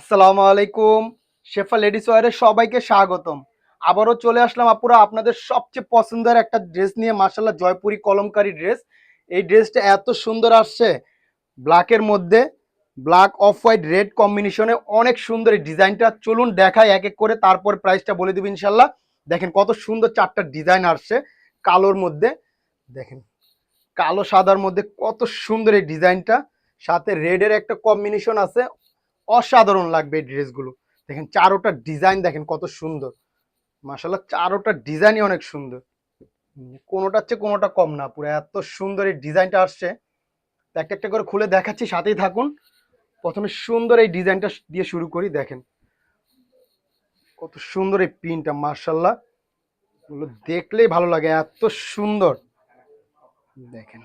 আসসালামু আলাইকুম। শেফা লেডিস ওয়ারে সবাইকে স্বাগতম। আবারও চলে আসলাম আপুরা আপনাদের সবচেয়ে পছন্দের একটা ড্রেস নিয়ে মার্শাল্লাহ জয়পুরি কলমকারি ড্রেস। এই ড্রেসটা এত সুন্দর আসছে। ব্ল্যাকের মধ্যে ব্ল্যাক অফ হোয়াইট রেড কম্বিনেশনে অনেক সুন্দর এই ডিজাইনটা। চলুন দেখাই এক এক করে, তারপর প্রাইসটা বলে দেবো ইনশাল্লাহ দেখেন কত সুন্দর চারটা ডিজাইন আসছে কালোর মধ্যে। দেখেন, কালো সাদার মধ্যে কত সুন্দর এই ডিজাইনটা। সাথে রেডের একটা কম্বিনেশন আছে অসাধারণ লাগবে এই ড্রেসগুলো দেখেন চারোটা ডিজাইন দেখেন কত সুন্দর। মাসাল্লাহ চারোটা ডিজাইনই অনেক সুন্দর। কোনোটার চেয়ে কোনোটা কম না পুরো, এত সুন্দর এই ডিজাইনটা আসছে। তো একটা করে খুলে দেখাচ্ছি, সাথেই থাকুন। প্রথমে সুন্দর এই ডিজাইনটা দিয়ে শুরু করি, দেখেন। কত সুন্দর এই প্রিন্টটা মার্শাল্লাহ এগুলো দেখলেই ভালো লাগে, এত সুন্দর। দেখেন।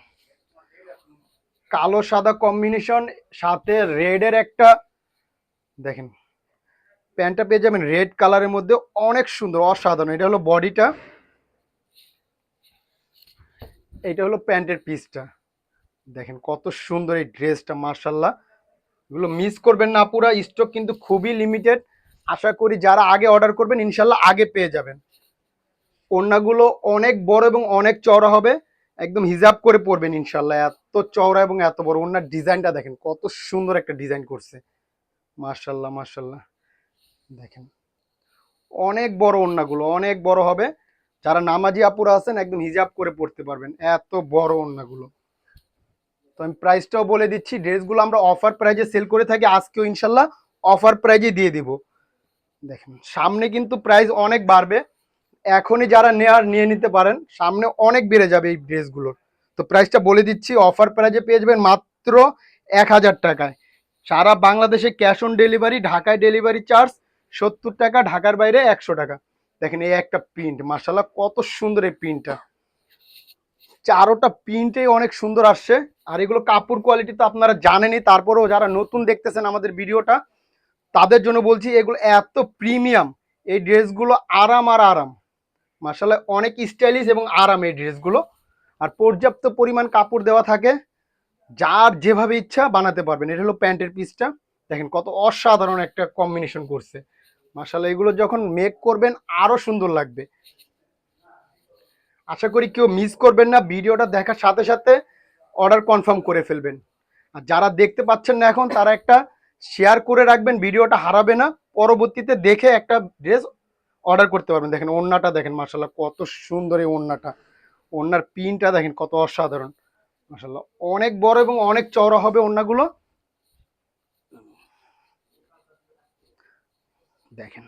কালো সাদা কম্বিনেশন সাথে রেডের একটা দেখেন। প্যান্টটা পেয়ে যাবেন রেড কালারের মধ্যে, অনেক সুন্দর, অসাধারণ। এটা হলো বডিটা। এটা হলো প্যান্টের পিসটা। দেখেন কত সুন্দর এই ড্রেসটা মার্শাল্লাহ এগুলো মিস করবেন না পুরা, স্টক কিন্তু খুবই লিমিটেড আশা করি যারা আগে অর্ডার করবেন ইনশাল্লাহ আগে পেয়ে যাবেন। ওড়নাগুলো অনেক বড় এবং অনেক চওড়া হবে। একদম হিজাব করে পরবেন ইনশাল্লাহ এত চওড়া এবং এত বড় ওনার ডিজাইনটা দেখেন কত সুন্দর একটা ডিজাইন করছে। মার্শাল্লাহ মার্শাল্লাহ দেখেন। অনেক বড় ওড়নাগুলো, অনেক বড় হবে। যারা নামাজি আপুরা আছেন, একদম হিজাব করে পড়তে পারবেন। এত বড় ওড়নাগুলো। তো আমি প্রাইসটাও বলে দিচ্ছি। ড্রেসগুলো আমরা অফার প্রাইজে সেল করে থাকি। আজকেও ইনশাল্লাহ অফার প্রাইজে দিয়ে দিব। দেখেন, সামনে কিন্তু প্রাইস অনেক বাড়বে। এখনই যারা নেয়ার, নিয়ে নিতে পারেন। সামনে অনেক বেড়ে যাবে এই ড্রেসগুলোর। তো প্রাইসটা বলে দিচ্ছি। অফার প্রাইজে পেয়ে যাবেন মাত্র এক হাজার টাকায়। সারা বাংলাদেশে ক্যাশ অন ডেলিভারি, ঢাকায় ডেলিভারি চার্জ সত্তর টাকা, ঢাকার বাইরে একশো টাকা। দেখেন এই একটা প্রিন্ট মার্শাল্লাহ কত সুন্দর এই প্রিন্টটা। চারোটা প্রিন্টেই অনেক সুন্দর আসছে। আর এগুলো কাপড় কোয়ালিটি তো আপনারা জানেনই, তারপরেও যারা নতুন দেখতেছেন আমাদের ভিডিওটা, তাদের জন্য বলছি এগুলো এত প্রিমিয়াম এই ড্রেসগুলো আরাম আর আরাম। মার্শাল্লাহ অনেক স্টাইলিশ এবং আরাম এই ড্রেসগুলো। আর পর্যাপ্ত পরিমাণ কাপড় দেওয়া থাকে। যার যেভাবে ইচ্ছা বানাতে পারবেন। এটা হলো প্যান্টের পিসটা। দেখেন কত অসাধারণ একটা কম্বিনেশন করছে। মার্শাল্লাহ এগুলো যখন মেক করবেন, আরও সুন্দর লাগবে। আশা করি কেউ মিস করবেন না। ভিডিওটা দেখার সাথে সাথে অর্ডার কনফার্ম করে ফেলবেন। আর যারা দেখতে পাচ্ছেন না এখন, তারা একটা শেয়ার করে রাখবেন। ভিডিওটা হারাবে না। পরবর্তীতে দেখে একটা ড্রেস অর্ডার করতে পারবেন। দেখেন ওড়নাটা দেখেন মার্শাল্লাহ কত সুন্দর এই ওড়নাটা। ওড়নার পিনটা দেখেন কত অসাধারণ। মার্শাল্লাহ অনেক বড় এবং অনেক চওড়া হবে ওড়নাগুলো। দেখেন।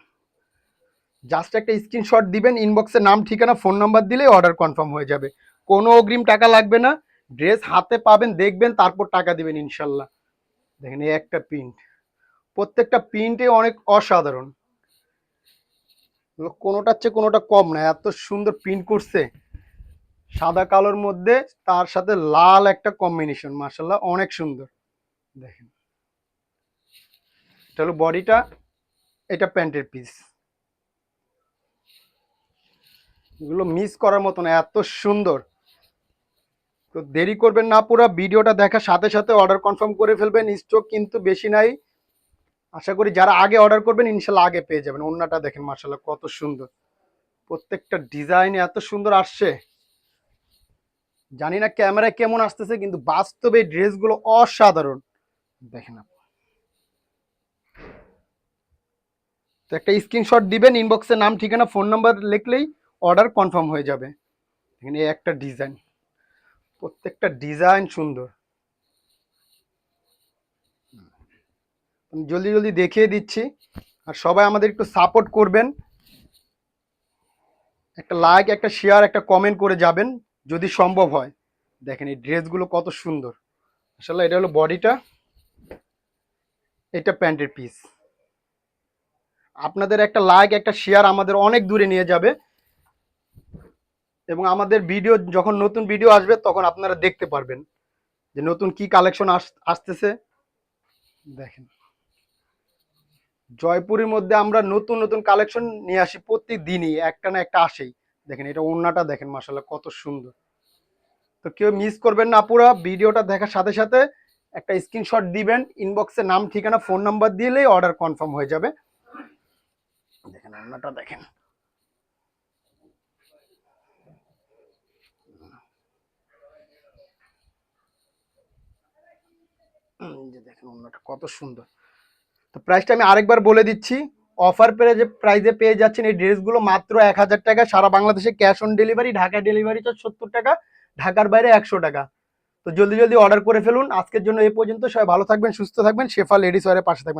জাস্ট একটা স্ক্রিনশট দিবেন ইনবক্সে নাম, ঠিকানা ফোন নাম্বার দিলেই অর্ডার কনফার্ম হয়ে যাবে। কোনো অগ্রিম টাকা লাগবে না। ড্রেস হাতে পাবেন, দেখবেন, তারপর টাকা দিবেন ইনশাল্লাহ দেখেন, এই একটা প্রিন্ট প্রত্যেকটা প্রিন্টে অনেক অসাধারণ। কোনোটার চেয়ে কোনোটা কম না। এত সুন্দর প্রিন্ট করছে। সাদা কালোর মধ্যে তার সাথে লাল একটা কম্বিনেশন মার্শাল্লাহ অনেক সুন্দর। দেখেন। এটা হলো বডিটা, এটা প্যান্টের পিস এগুলো মিস করার মতো না, এত সুন্দর। তো দেরি করবেন না, পুরো ভিডিওটা দেখার সাথে সাথে অর্ডার কনফার্ম করে ফেলবেন স্টক কিন্তু বেশি নাই। আশা করি যারা আগে অর্ডার করবেন ইনশাল্লাহ আগে পেয়ে যাবেন। অন্যটা দেখেন মার্শাল্লাহ কত সুন্দর। প্রত্যেকটা ডিজাইন এত সুন্দর আসছে। জানি না ক্যামেরায় কেমন আসতেছে, কিন্তু বাস্তবে ড্রেসগুলো অসাধারণ। দেখেন আপনি। তো একটা স্ক্রিনশট দিবেন ইনবক্সে নাম, ঠিকানা ফোন নাম্বার লিখলেই অর্ডার কনফার্ম হয়ে যাবে। এখানে একটা ডিজাইন প্রত্যেকটা ডিজাইন সুন্দর। জলদি জলদি দেখিয়ে দিচ্ছি। আর সবাই আমাদের একটু সাপোর্ট করবেন। একটা লাইক একটা শেয়ার একটা কমেন্ট করে যাবেন। যদি সম্ভব হয়, দেখেন এই ড্রেসগুলো কত সুন্দর। আসলে এটা হলো বডিটা এটা প্যান্টের পিস আপনাদের একটা লাইক একটা শেয়ার আমাদের অনেক দূরে নিয়ে যাবে। এবং আমাদের ভিডিও যখন নতুন ভিডিও আসবে, তখন আপনারা দেখতে পারবেন যে নতুন কি কালেকশন আসতেছে। দেখেন, জয়পুরের মধ্যে আমরা নতুন নতুন কালেকশন নিয়ে আসি প্রত্যেক দিনই একটা না একটা আসেই। দেখেন, এটা ওড়নাটা দেখেন মাসাল্লাহ কত সুন্দর। তো কেউ মিস করবেন না পুরো, ভিডিওটা দেখার সাথে সাথে একটা স্ক্রিনশট দিবেন ইনবক্সে নাম, ঠিকানা ফোন নাম্বার দিলেই অর্ডার কনফার্ম হয়ে যাবে। দেখেন অন্যটা দেখেন। যে দেখেন অন্যটা কত সুন্দর। তো প্রাইসটা আমি আরেকবার বলে দিচ্ছি। অফার পেয়ে প্রাইজে পেয়ে যাচ্ছেন, এই ড্রেসগুলো মাত্র এক হাজার টাকা, সারা বাংলাদেশে cash on delivery Dhaka delivery charge সত্তর টাকা, ঢাকার বাইরে একশো টাকা। তো জলদি জলদি অর্ডার করে ফেলুন। আজকের জন্য এ পর্যন্ত। সবাই ভালো থাকবেন, সুস্থ থাকবেন। শেফা লেডিস ওয়ারের পাশে থাকবেন।